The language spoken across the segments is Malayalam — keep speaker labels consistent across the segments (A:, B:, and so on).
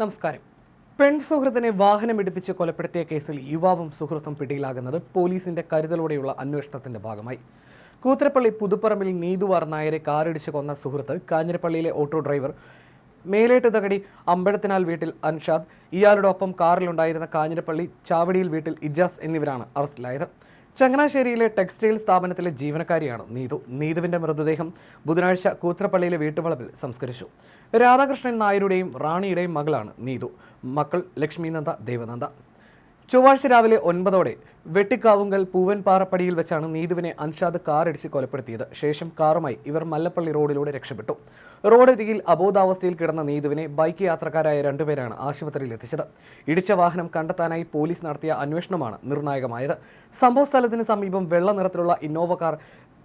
A: നമസ്കാരം. പെൺ സുഹൃത്തിനെ വാഹനമിടിപ്പിച്ച് കൊലപ്പെടുത്തിയ കേസിൽ യുവാവും സുഹൃത്തും പിടിയിലാകുന്നത് പോലീസിന്റെ കരുതലോടെയുള്ള അന്വേഷണത്തിന്റെ ഭാഗമായി. കൂത്തരപ്പള്ളി പുതുപ്പറമ്പിൽ നീതുവാർ നായരെ കാറിടിച്ച് കൊന്ന സുഹൃത്ത് കാഞ്ഞിരപ്പള്ളിയിലെ ഓട്ടോ ഡ്രൈവർ മേലേട്ട് തകടി അമ്പഴത്തിനാൽ വീട്ടിൽ അൻഷാദ് ഇയാളുടെ ഒപ്പം കാറിലുണ്ടായിരുന്ന കാഞ്ഞിരപ്പള്ളി ചാവടിയിൽ വീട്ടിൽ ഇജാസ് എന്നിവരാണ് അറസ്റ്റിലായത്. ചങ്ങനാശ്ശേരിയിലെ ടെക്സ്റ്റൈൽ സ്ഥാപനത്തിലെ ജീവനക്കാരിയാണ് നീതു. നീതുവിന്റെ മൃതദേഹം ബുധനാഴ്ച കൂത്രപ്പള്ളിയിലെ വീട്ടുവളപ്പിൽ സംസ്കരിച്ചു. രാധാകൃഷ്ണൻ നായരുടെയും റാണിയുടെയും മകളാണ് നീതു. മക്കൾ ലക്ഷ്മിനന്ദ ദേവനന്ദ. ചൊവ്വാഴ്ച രാവിലെ ഒൻപതോടെ വെട്ടിക്കാവുങ്കൽ പൂവൻപാറപ്പടിയിൽ വെച്ചാണ് നീതുവിനെ അൻഷാദ് കാറിടിച്ച് കൊലപ്പെടുത്തിയത്. ശേഷം കാറുമായി ഇവർ മല്ലപ്പള്ളി റോഡിലൂടെ രക്ഷപ്പെട്ടു. റോഡരികിൽ അബോധാവസ്ഥയിൽ കിടന്ന നീതുവിനെ ബൈക്ക് യാത്രക്കാരായ രണ്ടുപേരാണ് ആശുപത്രിയിൽ എത്തിച്ചത്. ഇടിച്ച വാഹനം കണ്ടെത്താനായി പോലീസ് നടത്തിയ അന്വേഷണമാണ് നിർണായകമായത്. സംഭവസ്ഥലത്തിന് സമീപം വെള്ള നിറത്തിലുള്ള ഇന്നോവ കാർ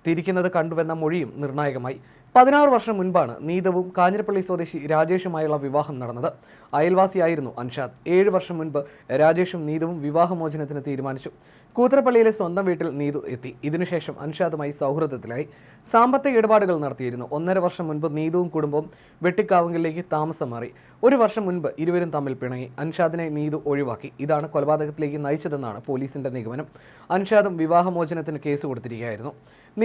A: തിരിക്കുന്നത് കണ്ടുവെന്ന മൊഴിയും നിർണായകമായി. പതിനാറ് വർഷം മുൻപാണ് നീതവും കാഞ്ഞിരപ്പള്ളി സ്വദേശി രാജേഷുമായുള്ള വിവാഹം നടന്നത്. അയൽവാസിയായിരുന്നു അൻഷാദ്. ഏഴ് വർഷം മുൻപ് രാജേഷും നീതവും വിവാഹമോചനത്തിന് തീരുമാനിച്ചു. കൂത്തരപ്പള്ളിയിലെ സ്വന്തം വീട്ടിൽ നീതു എത്തി. ഇതിനുശേഷം അൻഷാദുമായി സൗഹൃദത്തിലായി. സാമ്പത്തിക ഇടപാടുകൾ നടത്തിയിരുന്നു. ഒന്നര വർഷം മുൻപ് നീതുവും കുടുംബവും വെട്ടിക്കാവുങ്കിലേക്ക് താമസം മാറി. ഒരു വർഷം മുൻപ് ഇരുവരും തമ്മിൽ പിണങ്ങി. അൻഷാദിനെ നീതു ഒഴിവാക്കി. ഇതാണ് കൊലപാതകത്തിലേക്ക് നയിച്ചതെന്നാണ് പോലീസിന്റെ നിഗമനം. അൻഷാദും വിവാഹമോചനത്തിന് കേസ് കൊടുത്തിരിക്കുകയായിരുന്നു.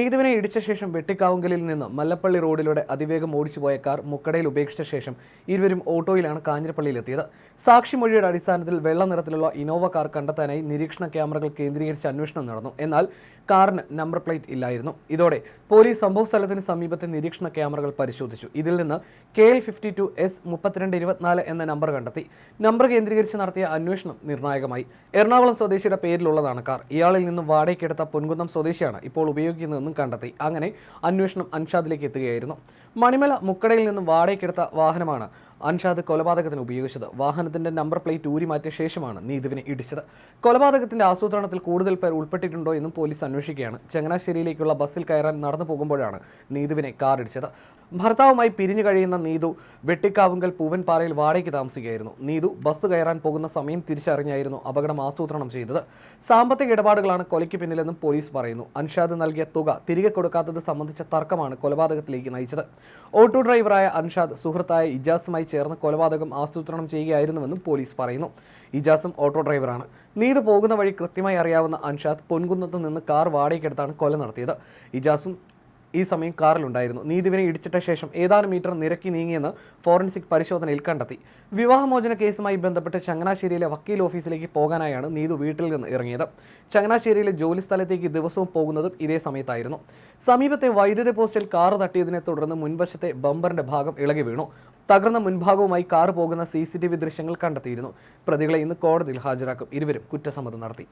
A: നീതുവിനെ ഇടിച്ച ശേഷം വെട്ടിക്കാവുങ്കലിൽ നിന്ന് മല്ലപ്പള്ളി റോഡിലൂടെ അതിവേഗം ഓടിച്ചുപോയ കാർ മുക്കടയിൽ ഉപേക്ഷിച്ച ശേഷം ഇരുവരും ഓട്ടോയിലാണ് കാഞ്ഞിരപ്പള്ളിയിലെത്തിയത്. സാക്ഷിമൊഴിയുടെ അടിസ്ഥാനത്തിൽ വെള്ള നിറത്തിലുള്ള ഇനോവ കാർ കണ്ടെത്താനായി നിരീക്ഷണ ക്യാമറകൾ കേന്ദ്രീകരിച്ച് അന്വേഷണം നടന്നു. എന്നാൽ കാറിന് നമ്പർ പ്ലേറ്റ് ഇല്ലായിരുന്നു. ഇതോടെ പോലീസ് സംഭവ സ്ഥലത്തിന് സമീപത്തെ നിരീക്ഷണ ക്യാമറകൾ പരിശോധിച്ചു. ഇതിൽ നിന്ന് K L fifty two S മുപ്പത്തിരണ്ട് ഇരുപത്തിനാല് എന്ന നമ്പർ കണ്ടെത്തി. നമ്പർ കേന്ദ്രീകരിച്ച് നടത്തിയ അന്വേഷണം നിർണായകമായി. എറണാകുളം സ്വദേശിയുടെ പേരിലുള്ളതാണ് കാർ. ഇയാളിൽ നിന്നും വാടകയ്ക്കെടുത്ത പൊൻകുന്നം സ്വദേശിയാണ് ഇപ്പോൾ ഉപയോഗിക്കുന്നതെന്നും കണ്ടെത്തി. അങ്ങനെ അന്വേഷണം അൻഷാദിലേക്ക് എത്തുകയായിരുന്നു. മണിമല മുക്കടയിൽ നിന്നും വാടകയ്ക്കെടുത്ത വാഹനമാണ് അൻഷാദ് കൊലപാതകത്തിന് ഉപയോഗിച്ചത്. വാഹനത്തിന്റെ നമ്പർ പ്ലേറ്റ് ഊരി മാറ്റിയ ശേഷമാണ് നീതുവിനെ ഇടിച്ചത്. കൊലപാതകത്തിന്റെ ആസൂത്രണത്തിൽ കൂടുതൽ പേർ ഉൾപ്പെട്ടിട്ടുണ്ടോ എന്നും പോലീസ് അന്വേഷിക്കുകയാണ്. ചങ്ങനാശ്ശേരിയിലേക്കുള്ള ബസ്സിൽ കയറാൻ നടന്നു പോകുമ്പോഴാണ് നീതുവിനെ കാർ ഇടിച്ചത് ഭർത്താവുമായി പിരിഞ്ഞു കഴിയുന്ന നീതു വെട്ടിക്കാവുങ്കൽ പൂവൻപാറയിൽ വാടകയ്ക്ക് താമസിക്കുകയായിരുന്നു. നീതു ബസ് കയറാൻ പോകുന്ന സമയം തിരിച്ചറിഞ്ഞായിരുന്നു അപകടം ആസൂത്രണം ചെയ്തത്. സാമ്പത്തിക ഇടപാടുകളാണ് കൊലയ്ക്ക് പിന്നിലെന്നും പോലീസ് പറയുന്നു. അൻഷാദ് നൽകിയ തുക തിരികെ കൊടുക്കാത്തത് സംബന്ധിച്ച തർക്കമാണ് കൊലപാതകത്തിലേക്ക് നയിച്ചത്. ഓട്ടോ ഡ്രൈവറായ അൻഷാദ് സുഹൃത്തായ ഇജാസുമായി ചേർന്ന് കൊലപാതകം ആസൂത്രണം ചെയ്യുകയായിരുന്നുവെന്നും പോലീസ് പറയുന്നു. ഇജാസും ഓട്ടോ ഡ്രൈവറാണ്. നീതു പോകുന്ന വഴി കൃത്യമായി അറിയാവുന്ന അൻഷാദ് പൊൻകുന്നത്ത് നിന്ന് കാർ വാടകയ്ക്കെടുത്താണ് കൊല നടത്തിയത്. ഇജാസും ഈ സമയം കാറിലുണ്ടായിരുന്നു. നീതുവിനെ ഇടിച്ചിട്ട ശേഷം ഏതാനും മീറ്റർ നിരക്കി നീങ്ങിയെന്ന് ഫോറൻസിക് പരിശോധനയിൽ കണ്ടെത്തി. വിവാഹമോചന കേസുമായി ബന്ധപ്പെട്ട് ചങ്ങനാശ്ശേരിയിലെ വക്കീൽ ഓഫീസിലേക്ക് പോകാനായാണ് നീതു വീട്ടിൽ നിന്ന് ഇറങ്ങിയത്. ചങ്ങനാശ്ശേരിയിലെ ജോലി സ്ഥലത്തേക്ക് ദിവസവും പോകുന്നതും ഇതേ സമയത്തായിരുന്നു. സമീപത്തെ വൈദ്യുതി പോസ്റ്റിൽ കാർ തട്ടിയതിനെ തുടർന്ന് മുൻവശത്തെ ബമ്പറിന്റെ ഭാഗം ഇളകി വീണു. തകർന്ന മുൻഭാഗവുമായി കാർ പോകുന്ന സി ദൃശ്യങ്ങൾ കണ്ടെത്തിയിരുന്നു. പ്രതികളെ ഇന്ന് കോടതിയിൽ ഹാജരാക്കും. ഇരുവരും കുറ്റസമ്മതം നടത്തി.